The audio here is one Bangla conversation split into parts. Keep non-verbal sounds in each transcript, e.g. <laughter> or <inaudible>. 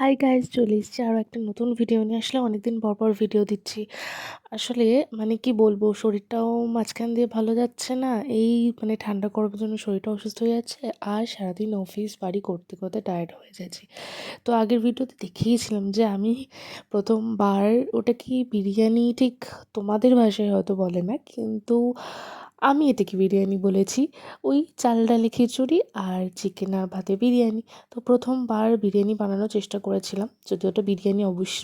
হাই গাইজ চলে এসেছি আরও একটা নতুন ভিডিও নিয়ে। আসলে অনেকদিন পর পর ভিডিও দিচ্ছি। আসলে মানে কি বলব, শরীরটাও মাঝখান দিয়ে ভালো যাচ্ছে না। এই মানে ঠান্ডা করার জন্য শরীরটা অসুস্থ হয়ে যাচ্ছে আর সারাদিন অফিস বাড়ি করতে করতে টায়ার্ড হয়ে যাচ্ছি। তো আগের ভিডিওতে দেখিয়েছিলাম যে আমি প্রথমবার, ওটা কি বিরিয়ানি ঠিক তোমাদের ভাষায় হয়তো বলে না, কিন্তু আমি এটাকে বিরিয়ানি বলেছি। ওই চাল ডালে খিচুড়ি আর চিকেন আর ভাতে বিরিয়ানি। তো প্রথমবার বিরিয়ানি বানানোর চেষ্টা করেছিলাম। যদি ওটা বিরিয়ানি অবশ্য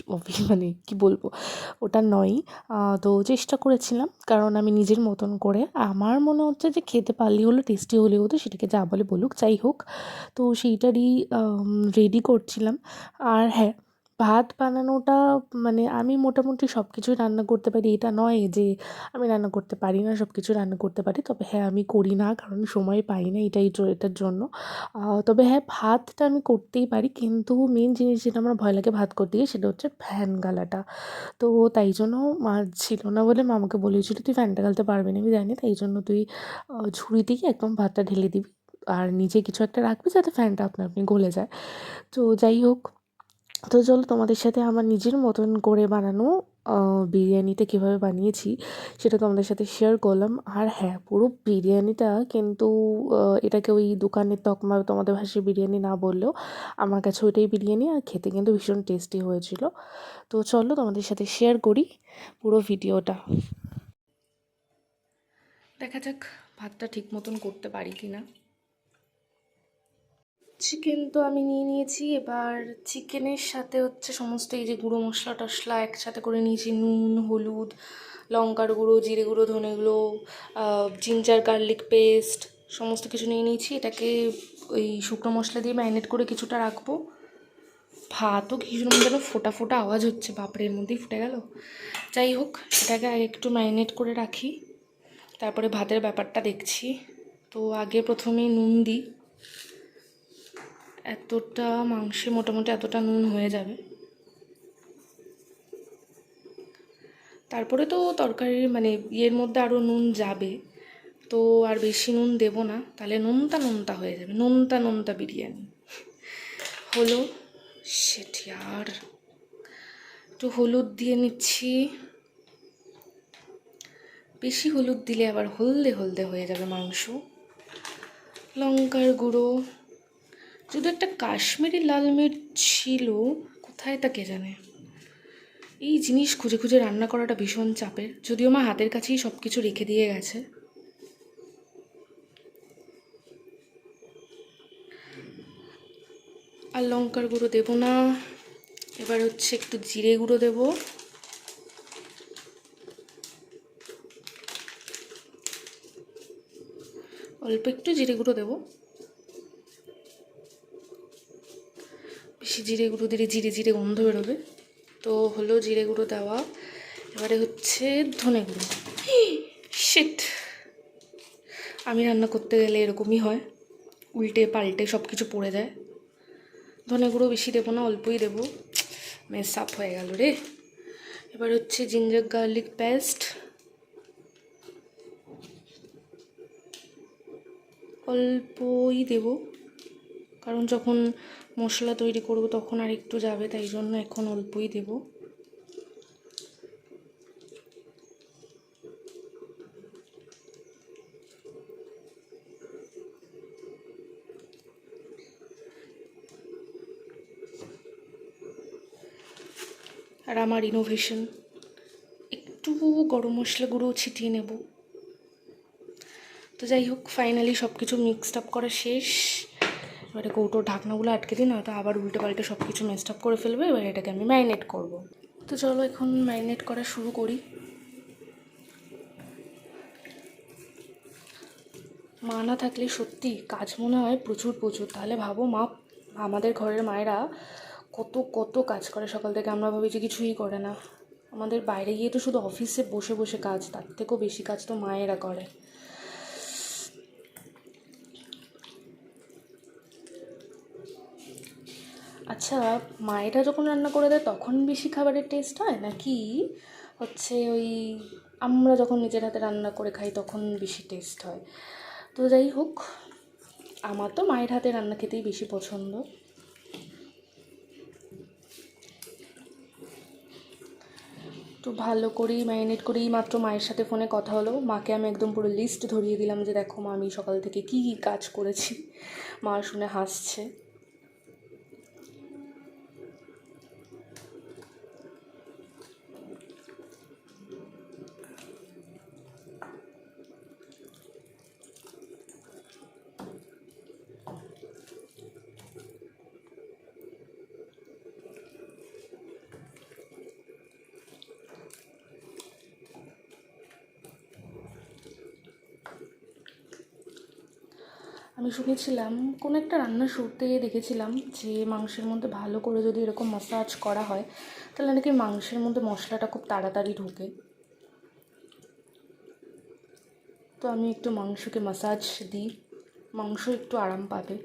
মানে কি বলব, ওটা নয়। তো চেষ্টা করেছিলাম। কারণ আমি নিজের মতন করে, আমার মনে হচ্ছে যে খেতে পারলে হলো টেস্টি হলে হতো, সেটাকে যা বলে বলুক, যাই হোক। তো সেইটারই রেডি করছিলাম। আর হ্যাঁ ভাত বানানোটা মানে আমি মোটামুটি সব কিছুই রান্না করতে পারি। এটা নয় যে আমি রান্না করতে পারি না সব কিছু রান্না করতে পারি। তবে হ্যাঁ আমি করি না কারণ সময় পাই না এটাই এটার জন্য। তবে হ্যাঁ ভাতটা আমি করতেই পারি। কিন্তু মেন জিনিস যেটা আমার ভয় লাগে ভাত করতে গিয়ে সেটা হচ্ছে ফ্যান গালাটা। তো তাই জন্য মা ছিল না বলে মা আমাকে বলেছিল, তুই ফ্যানটা গালতে পারবি না। আমি জানি, তাই জন্য তুই ঝুড়িতেই একদম ভাতটা ঢেলে দিবি। আর নিচে কিছু একটা রাখবি যাতে ফ্যানটা আপনা আপনি গলে যায়। তো যাই হোক তো চলো তোমাদের সাথে আমার নিজের মতন করে বানানো বিরিয়ানিটা কীভাবে বানিয়েছি সেটা তোমাদের সাথে শেয়ার করলাম। আর হ্যাঁ পুরো বিরিয়ানিটা কিন্তু এটাকে ওই দোকানের তকমা, তোমাদের ভাষায় বিরিয়ানি না বললেও আমার কাছে ওইটাই বিরিয়ানি আর খেতে কিন্তু ভীষণ টেস্টি হয়েছিল। তো চলো তোমাদের সাথে শেয়ার করি পুরো ভিডিওটা। দেখা যাক ভাতটা ঠিক মতন করতে পারি কি না চিকেন তো আমি নিয়ে নিয়েছি। এবার চিকেনের সাথে হচ্ছে সমস্ত এই যে গুঁড়ো মশলা টশলা একসাথে করে নিয়েছি। নুন, হলুদ, লঙ্কার গুঁড়ো, জিরে গুঁড়ো, ধনে গুঁড়ো জিঞ্জার গার্লিক পেস্ট সমস্ত কিছু নিয়ে নিয়েছি। এটাকে ওই শুকনো মশলা দিয়ে ম্যারিনেট করে কিছুটা রাখব। ভাতও ভীষণ যেন ফোটা ফোটা আওয়াজ হচ্ছে। বাপরের মধ্যেই ফুটে গেল। যাই হোক, এটাকে আগে একটু ম্যারিনেট করে রাখি। তারপরে ভাতের ব্যাপারটা দেখছি। তো আগে প্রথমে নুন দিই। এতটা মাংসে মোটামুটি এতটা নুন হয়ে যাবে। তারপরে তো তরকারির মানে ইয়ের মধ্যে আরও নুন যাবে। তো আর বেশি নুন দেবো না, তাহলে নুনতা নুনতা হয়ে যাবে, নুনতা নুনতা বিরিয়ানি। হলো সেটি আর একটু হলুদ দিয়ে নিচ্ছি। বেশি হলুদ দিলে আবার হলদে হলদে হয়ে যাবে মাংস। লঙ্কার গুঁড়ো। যদি একটা কাশ্মীরি লাল মির্চ ছিল, কোথায় তা কে জানে? এই জিনিস খুঁজে খুঁজে রান্না করাটা ভীষণ চাপের, যদিও মা হাতের কাছেই সব কিছু রেখে দিয়ে গেছে। আর লঙ্কার গুঁড়ো দেবো না, এবার হচ্ছে একটু জিরে গুঁড়ো দেবো। অল্প একটু জিরে গুঁড়ো দেবো। জিরে গুঁড়ো দিলে জিরে জিরে গন্ধ বেরোবে। তো হলো জিরে গুঁড়ো দেওয়া। এবারে হচ্ছে ধনে গুঁড়ো। <gasps> শিট আমি রান্না করতে গেলে এরকমই হয়। উল্টে পাল্টে সব কিছু পড়ে যায়। ধনে গুঁড়ো বেশি দেবো না, অল্পই দেবো। মেস সাপ হয়ে গেল রে। এবার হচ্ছে জিঞ্জার গার্লিক পেস্ট অল্পই দেব। কারণ যখন মশলা তৈরি করব, তখন আর একটু যাবে, তাই জন্য এখন অল্পই দেব। আর আমার ইনোভেশন একটু গরম মশলা গুঁড়ো ছিটিয়ে নেব। তো যাই হোক ফাইনালি সব কিছু মিক্সড আপ করা শেষ। এবারে কৌটোর ঢাকনাগুলো আটকে দিন না তো আবার উল্টে পাল্টে সব কিছু মেস্ট আপ করে ফেলবে, এবার এটাকে আমি ম্যারিনেট করব। তো চলো এখন ম্যারিনেট করা শুরু করি। মা না থাকলে সত্যি কাজ মনে হয় প্রচুর প্রচুর। তাহলে ভাবো মা, আমাদের ঘরের মায়েরা কত কত কাজ করে। সকাল থেকে আমরা ভাবি যে কিছুই করে না। আমাদের বাইরে গিয়ে তো শুধু অফিসে বসে বসে কাজ, তার থেকেও বেশি কাজ তো মায়েরা করে। আচ্ছা মায়েরা যখন রান্না করে দেয়, তখন বেশি খাবারের টেস্ট হয়? নাকি হচ্ছে ওই আমরা যখন নিজের হাতে রান্না করে খাই, তখন বেশি টেস্ট হয়? তো যাই হোক, আমার তো মায়ের হাতে রান্না খেতেই বেশি পছন্দ। তো ভালো করেই ম্যারিনেট করেই মাত্র মায়ের সাথে ফোনে কথা হলো। মাকে আমি একদম পুরো লিস্ট ধরিয়ে দিলাম যে, দেখো মা, আমি সকাল থেকে কী কী কাজ করেছি। মা শুনে হাসছে। আমি শুনেছিলাম, কোনো একটা রান্না শুরুতে দেখেছিলাম যে মাংসের মধ্যে ভালো করে যদি এরকম মাসাজ করা হয়, তাহলে নাকি মাংসের মধ্যে মশলাটা খুব তাড়াতাড়ি ঢোকে। তো আমি একটু মাংসকে মাসাজ দিই, মাংস একটু আরাম পাবে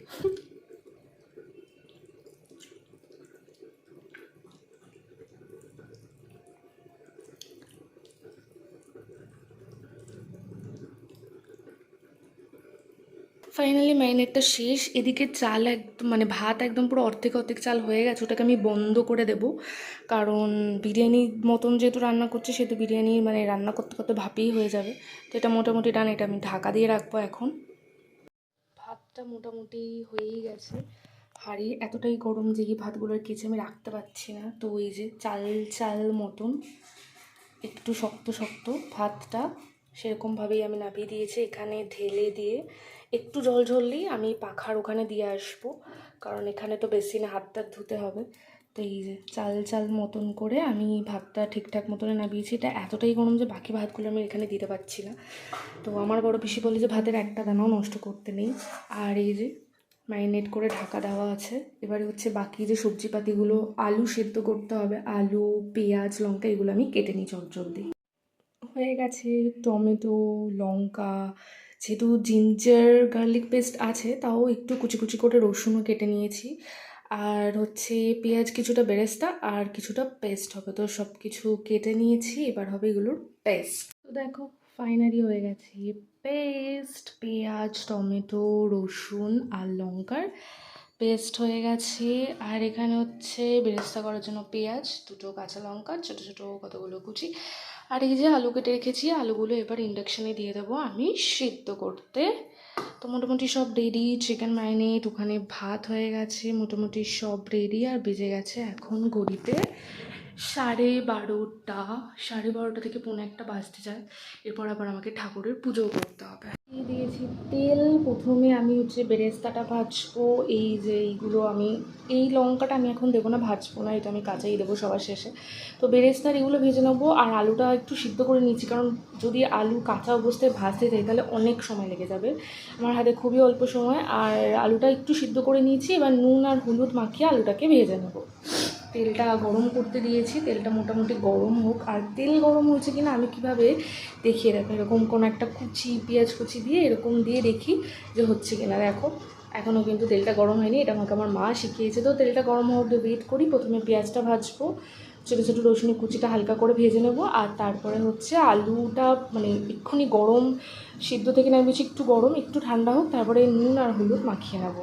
ফাইনালি ম্যারিনেটটা শেষ, এদিকে চাল একদম মানে ভাত একদম পুরো অর্ধেক অর্ধেক চাল হয়ে গেছে, ওটাকে আমি বন্ধ করে দেব। কারণ বিরিয়ানির মতন যেহেতু রান্না করছি, সেহেতু বিরিয়ানি মানে রান্না করতে করতে ভাপেই হয়ে যাবে। তো এটা মোটামুটি ডান এটা আমি ঢাকা দিয়ে রাখব এখন। ভাতটা মোটামুটি হয়েই গেছে। হাঁড়ি এতটাই গরম যে এই ভাতগুলোর কেচে আমি রাখতে পারছি না। তো ওই যে চাল চাল মতন, একটু শক্ত শক্ত ভাতটা, সেরকমভাবেই আমি নামিয়ে দিয়েছি এখানে ঢেলে দিয়ে। একটু জল ঝরলেই আমি পাখার ওখানে দিয়ে আসব। কারণ এখানে তো বেশি না হাত টাত ধুতে হবে। তো এই যে চাল চাল মতন করে আমি ভাতটা ঠিকঠাক মতনে নামিয়েছি। এটা এতটাই গরম যে বাকি ভাতগুলো আমি এখানে দিতে পারছি না। তো আমার বড় পিসি বলে যে, ভাতের একটা দানাও নষ্ট করতে নেই। আর এই যে ম্যারিনেট করে ঢাকা দেওয়া আছে। এবারে হচ্ছে বাকি যে সবজিপাতিগুলো, আলু সেদ্ধ করতে হবে। আলু, পেঁয়াজ, লঙ্কা, এগুলো আমি কেটে নিই চটজলদি। হয়ে গেছে টমেটো, লঙ্কা যেহেতু জিঞ্জার গার্লিক পেস্ট আছে, তাও একটু কুচি কুচি করে রসুনও কেটে নিয়েছি। আর হচ্ছে পেঁয়াজ কিছুটা বেরেস্তা আর কিছুটা পেস্ট হবে। তো সব কিছু কেটে নিয়েছি, এবার হবে এগুলোর পেস্ট তো দেখো ফাইনালি হয়ে গেছে পেস্ট পেঁয়াজ, টমেটো, রসুন আর লঙ্কার পেস্ট হয়ে গেছে। আর এখানে হচ্ছে বেরেস্তা করার জন্য পেঁয়াজ, দুটো কাঁচা লঙ্কা, ছোটো ছোটো কতগুলো কুচি। আর এই যে আলু কেটে রেখেছি, আলুগুলো এবার ইন্ডাকশানে দিয়ে দেবো আমি সিদ্ধ করতে। তো মোটামুটি সব রেডি চিকেন ম্যারিনেট ওখানে ভাত হয়ে গেছে, মোটামুটি সব রেডি আর বেজে গেছে এখন ঘড়িতে সাড়ে বারোটা সাড়ে বারোটা থেকে পৌনে একটা বাজতে যায়। এরপর আবার আমাকে ঠাকুরের পুজো করতে হবে। দিয়ে দিয়েছি তেল। প্রথমে আমি হচ্ছে বেরেস্তাটা ভাজবো। এই যে এইগুলো আমি, এই লঙ্কাটা আমি এখন দেবো না, ভাজবো না, এটা আমি কাঁচাই দেবো সবার শেষে। তো বেরেস্তার এগুলো ভেজে নেব আর আলুটা একটু সিদ্ধ করে নিচ্ছি কারণ যদি আলু কাঁচা অবস্থায় ভাজতে যাই, তাহলে অনেক সময় লেগে যাবে। আমার হাতে খুবই অল্প সময়। আর আলুটা একটু সিদ্ধ করে নিয়েছি। এবার নুন আর হলুদ মাখিয়ে আলুটাকে ভেজে নেব। তেলটা গরম করতে দিয়েছি, তেলটা মোটামুটি গরম হোক। আর তেল গরম হয়েছে কিনা আমি কীভাবে দেখিয়ে রাখি এরকম কোনো একটা কুচি, পেঁয়াজ কুচি দিয়ে এরকম দিয়ে দেখি যে হচ্ছে কিনা। দেখো, এখনও কিন্তু তেলটা গরম হয়নি। এটা আমাকে আমার মা শিখিয়েছে। তো তেলটা গরম হওয়ার ওয়েট করি। প্রথমে পেঁয়াজটা ভাজবো, ছোটো ছোটো রসুনের কুচিটা হালকা করে ভেজে নেব। আর তারপরে হচ্ছে আলুটা মানে এক্ষুনি গরম, সিদ্ধ থেকে নামিয়েছি একটু গরম, একটু ঠান্ডা হোক, তারপরে নুন আর হলুদ মাখিয়ে নেব।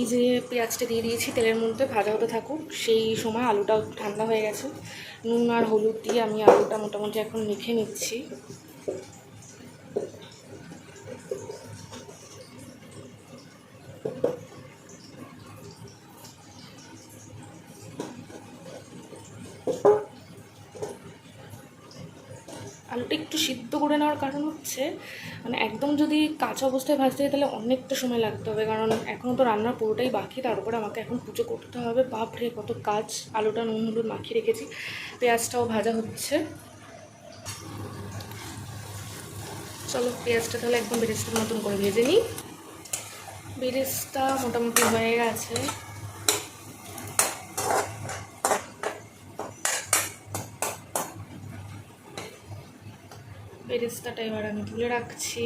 এই যে পেঁয়াজটা দিয়ে দিয়েছি, তেলের মধ্যে ভাজা হতে থাকুক, সেই সময় আলুটাও ঠান্ডা হয়ে গেছে। নুন আর হলুদ দিয়ে আমি আলুটা মোটামুটি এখন মেখে নিচ্ছি। করে নেওয়ার কারণ হচ্ছে মানে একদম যদি কাঁচা অবস্থায় ভাজতে হয় তাহলে অনেকটা সময় লাগতে হবে। কারণ এখনও তো রান্নার পুরোটাই বাকি, তার উপরে আমাকে এখন পুজো করতে হবে। বাপরে, কত কাজ, আলুটা, নুন, হলুদ মাখিয়ে রেখেছি, পেঁয়াজটাও ভাজা হচ্ছে। চলো, পেঁয়াজটা তাহলে একদম বেরেস্তার মতন করে ভেজে নিই। বেরেস্তা মোটামুটি হয়ে গেছে। বেরেস্তাটা এবার আমি তুলে রাখছি।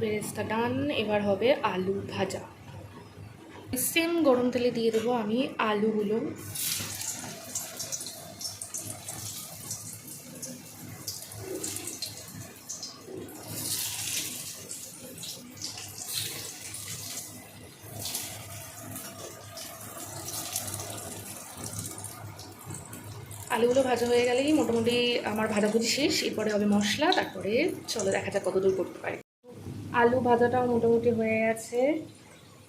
বেরেস্তা ডান, এবার হবে আলু ভাজা। সেম গরম তেলে দিয়ে দেবো আমি আলুগুলো। আলুগুলো ভাজা হয়ে গেলেই মোটামুটি আমার ভাজাভুজি শেষ, এরপরে হবে মশলা, তারপরে চলো দেখা যাক কত দূর করতে পারি। আলু ভাজাটাও মোটামুটি হয়ে গেছে।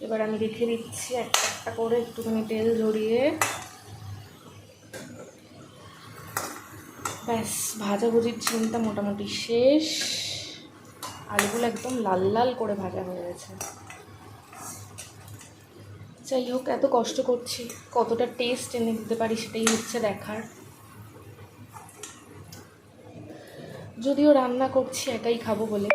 এবার আমি রেখে দিচ্ছি একটা একটা করে, একটুখানি তেল ঝরিয়ে। ব্যাস, ভাজাভুজির চিন্তা মোটামুটি শেষ। আলুগুলো একদম লাল লাল করে ভাজা হয়ে গেছে। যাই হোক, এত কষ্ট করছি, কতটা টেস্ট এনে দিতে পারি সেটাই হচ্ছে দেখার। যদিও রান্না করছি, একাই খাব বলে।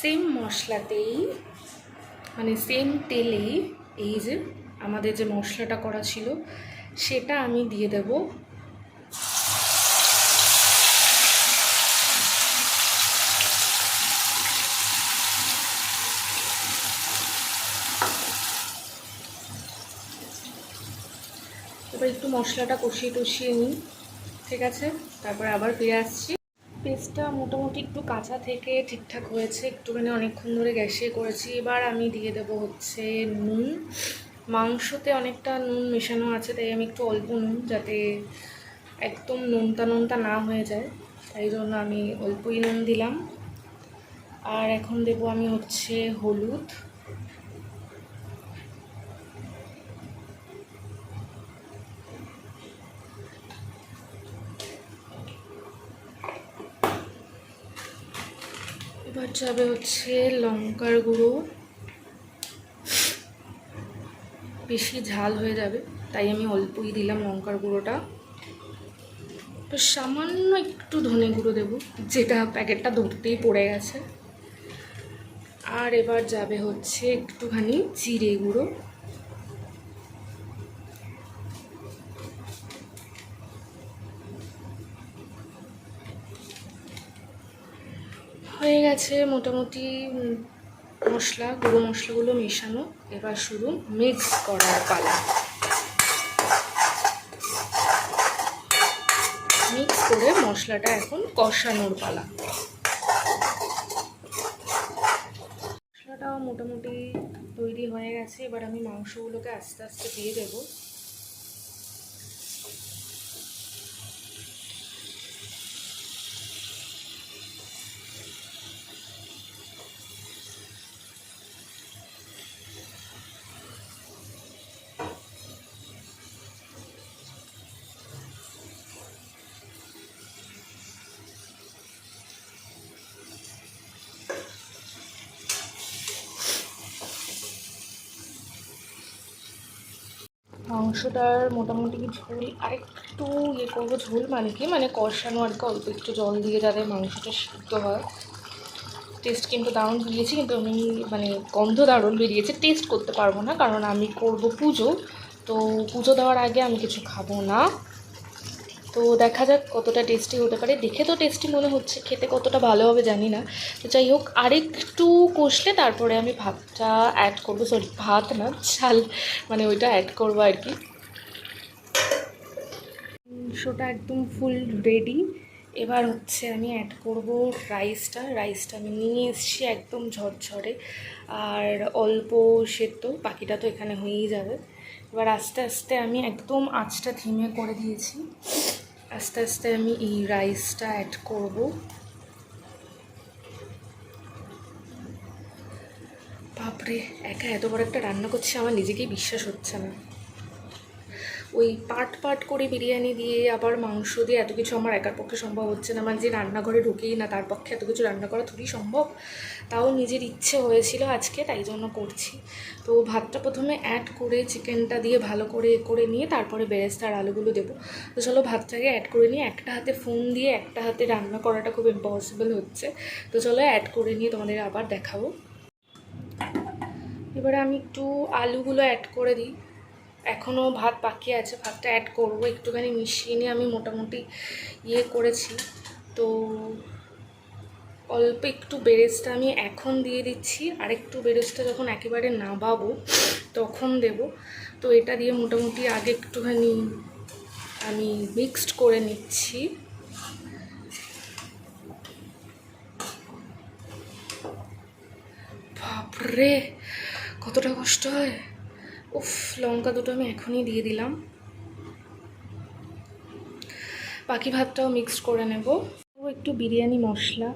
সেম মশলাতেই মানে সেম তেলেই এই যে আমাদের যে মশলাটা করা ছিল, সেটা আমি দিয়ে দেব। একটু মশলাটা কষিয়ে টষিয়ে নিই। ঠিক আছে? তারপরে আবার ফিরে আসছি। পেস্টটা মোটামুটি একটু কাঁচা থেকে ঠিকঠাক হয়েছে। একটুখানি অনেকক্ষণ ধরে গ্যাসে করেছি। এবার আমি দিয়ে দেবো হচ্ছে নুন। মাংসতে অনেকটা নুন মেশানো আছে, তাই আমি একটু অল্প নুন যাতে একদম নোনতা নোনতা না হয়ে যায়। তাই জন্য আমি অল্পই নুন দিলাম। আর এখন দেবো আমি হচ্ছে হলুদ এবার যাবে হচ্ছে লঙ্কার গুঁড়ো। বেশি ঝাল হয়ে যাবে, তাই আমি অল্পই দিলাম লঙ্কার গুঁড়োটা। তো সামান্য একটু ধনে গুঁড়ো দেবো, যেটা প্যাকেটটা ধরতেই পড়ে গেছে। আর এবার যাবে হচ্ছে একটুখানি জিরে গুঁড়ো। হয়ে গেছে মোটামুটি মশলা, গুঁড়ো মশলাগুলো মেশানো। এবার শুধু মিক্স করার পালা। মিক্স করে মশলাটা এখন কষানোর পালা। মশলাটাও মোটামুটি তৈরি হয়ে গেছে। এবার আমি মাংসগুলোকে আস্তে আস্তে দিয়ে দেবো। মাংসটার মোটামুটি ঝোল, আরেকটু ইয়ে করব, ঝোল মানে কি? মানে কষানো আর কি, অল্প একটু জল দিয়ে যাতে মাংসটা সিদ্ধ হয়। টেস্ট কিন্তু দারুণ বেরিয়েছে, কিন্তু আমি মানে গন্ধ দারুণ বেরিয়েছে। টেস্ট করতে পারব না, কারণ আমি করব পুজো। তো পুজো দেওয়ার আগে আমি কিছু খাব না। তো দেখা যাক কতটা টেস্টি হতে পারে। দেখে তো টেস্টি মনে হচ্ছে, খেতে কতটা ভালো হবে জানি না। তো যাই হোক, আরেকটু কষলে তারপরে আমি ভাতটা অ্যাড করব। সরি ভাত না, চাল মানে ওইটা অ্যাড করব আর কি। মাংসটা একদম ফুল রেডি এবার হচ্ছে আমি অ্যাড করব রাইসটা রাইসটা আমি নিয়ে এসেছি একদম ঝরঝরে। আর অল্প সেদ্ধ, বাকিটা তো এখানে হয়েই যাবে। এবার আস্তে আস্তে আমি একদম আঁচটা ধিমে করে দিয়েছি। আস্তে আস্তে আমি এই রাইসটা অ্যাড করব। বাপরে, একা এত বড় একটা রান্না করছি, আমার নিজেকেই বিশ্বাস হচ্ছে না। ওই পার্ট পার্ট করে বিরিয়ানি দিয়ে আবার মাংস দিয়ে এত কিছু আমার একার পক্ষে সম্ভব হচ্ছে না। মানে যে রান্নাঘরে ঢুকেই না, তার পক্ষে এত কিছু রান্না করা খুবই সম্ভব? তাও নিজের ইচ্ছে হয়েছিল আজকে, তাই জন্য করছি। তো ভাতটা প্রথমে অ্যাড করে চিকেনটা দিয়ে ভালো করে করে নিয়ে তারপরে বেরেস্তার আলুগুলো দেবো। তো চলো ভাতটাকে অ্যাড করে নিয়ে একটা হাতে ফোন দিয়ে একটা হাতে রান্না করাটা খুব ইম্পসিবল হচ্ছে। তো চলো অ্যাড করে নিয়ে তোমাদের আবার দেখাবো। এবারে আমি একটু আলুগুলো অ্যাড করে দিই। এখনও ভাত বাকি আছে, ভাতটা অ্যাড করব। একটুখানি মিশিয়ে নিয়ে আমি মোটামুটি ইয়ে করেছি। তো অল্প একটু বেরেস্তা আমি এখন দিয়ে দিচ্ছি আর একটু বেরেস্তা যখন একেবারে নাবাবো, তখন দেব। তো এটা দিয়ে মোটামুটি আগে একটুখানি আমি মিক্সড করে নিচ্ছি। বাপরে, কতটা কষ্ট হয়। উফ, লঙ্কা দুটো আমি এখনই দিয়ে দিলাম। বাকি ভাতটাও মিক্সড করে নেব। একটু বিরিয়ানি মশলা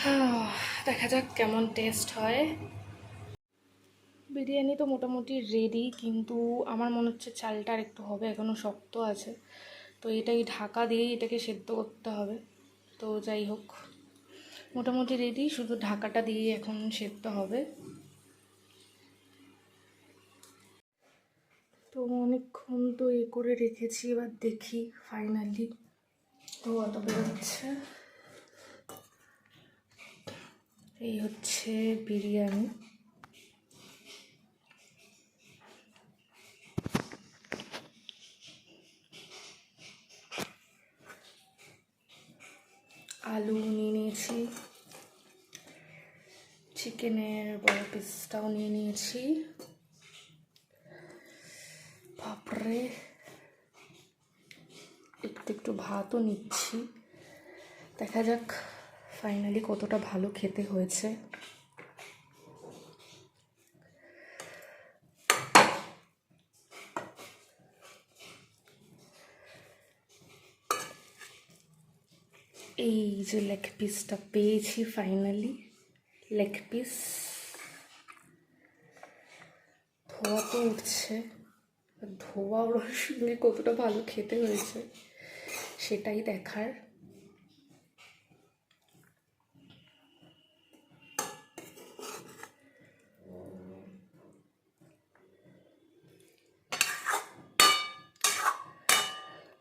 হাহ, দেখা যাক, কেমন টেস্ট হয়। বিরিয়ানি তো মোটামুটি রেডি কিন্তু আমার মনে হচ্ছে চালটা আর একটু হবে এখনও শক্ত আছে। তো এটাই ঢাকা দিয়েই এটাকে সেদ্ধ করতে হবে। তো যাই হোক, মোটামুটি রেডি শুধু ঢাকাটা দিয়ে এখন সেদ্ধ হবে। তো অনেকক্ষণ তো এ করে রেখেছি, এবার দেখি ফাইনালি তো অত বেরোচ্ছে এই হচ্ছে বিরিয়ানি। আলু নিয়ে নিয়েছি। চিকেনের বড় পিসটাও নিয়ে নিয়েছি। বাপরে! একটু একটু ভাতও নিচ্ছি। দেখা যাক। ফাইনালি কতটা ভালো খেতে হয়েছে। এই যে লেগ পিসটা পেয়েছি ফাইনালি লেগ পিস ধোয়া তো উঠছে। ধোয়া ওর সঙ্গে কতটা ভালো খেতে হয়েছে, সেটাই দেখার।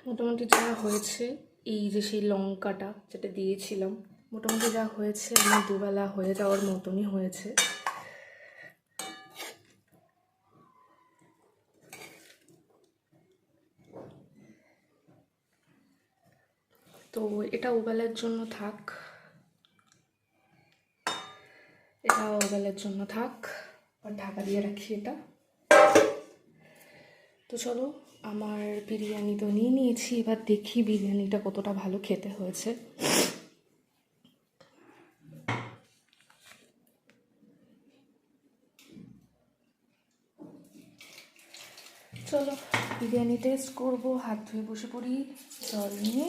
মোটামুটি যা হয়েছে, এই যে সেই লঙ্কাটা যেটা দিয়েছিলাম, মোটামুটি যা হয়েছে, আমার দুবেলা হয়ে যাওয়ার মতনই হয়েছে। তো এটা ওবেলার জন্য থাক। এটা ওবেলার জন্য থাক। আর ঢাকা দিয়ে রাখি এটা। তো চলো, আমার বিরিয়ানি তো নিয়ে নিয়েছি, এবার দেখি বিরিয়ানিটা কতটা ভালো খেতে হয়েছে। চলো, বিরিয়ানি টেস্ট করব, হাত ধুয়ে বসে পড়ি, জল নিয়ে।